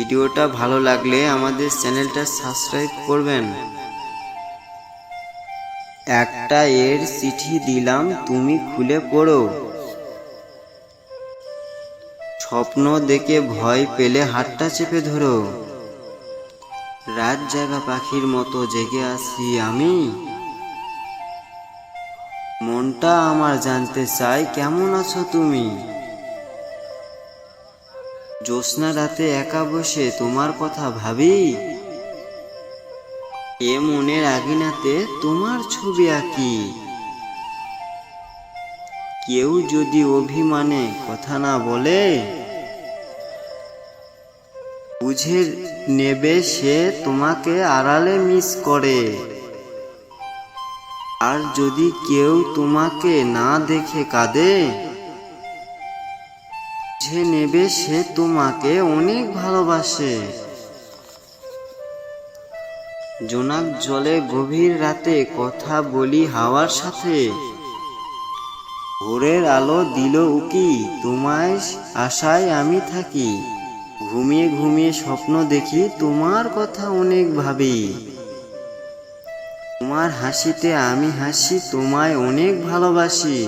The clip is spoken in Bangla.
ভিডিওটা ভালো লাগলে আমাদের চ্যানেলটা সাবস্ক্রাইব করবেন। একটা এর চিঠি দিলাম, তুমি খুলে পড়ো। স্বপ্ন দেখে ভয় পেলে হাতটা চেপে ধরো। রাত জাগা পাখির মতো জেগে আছি আমি। মনটা আমার জানতে চাই কেমন আছো তুমি? জ্যোৎস্না রাতে একা বসে তোমার কথা ভাবি। এ মনের আগিনাতে তোমার ছবি আঁকি। কেউ যদি অভিমানে কথা না বলে, বুঝে নেবে সে তোমাকে আড়ালে মিস করে। আর যদি কেউ তোমাকে না দেখে কাঁদে বুঝে নেবে সে তোমাকে অনেক ভালোবাসে। জোনাক জলে গভীর রাতে কথা বলি হাওয়ার সাথে। ভোরের আলো দিল উকি, তোমায় আশায় আমি থাকি। ঘুমিয়ে ঘুমিয়ে স্বপ্ন দেখি তোমার কথা অনেক ভাবি। তোমার হাসিতে আমি হাসি, তোমায় অনেক ভালোবাসি।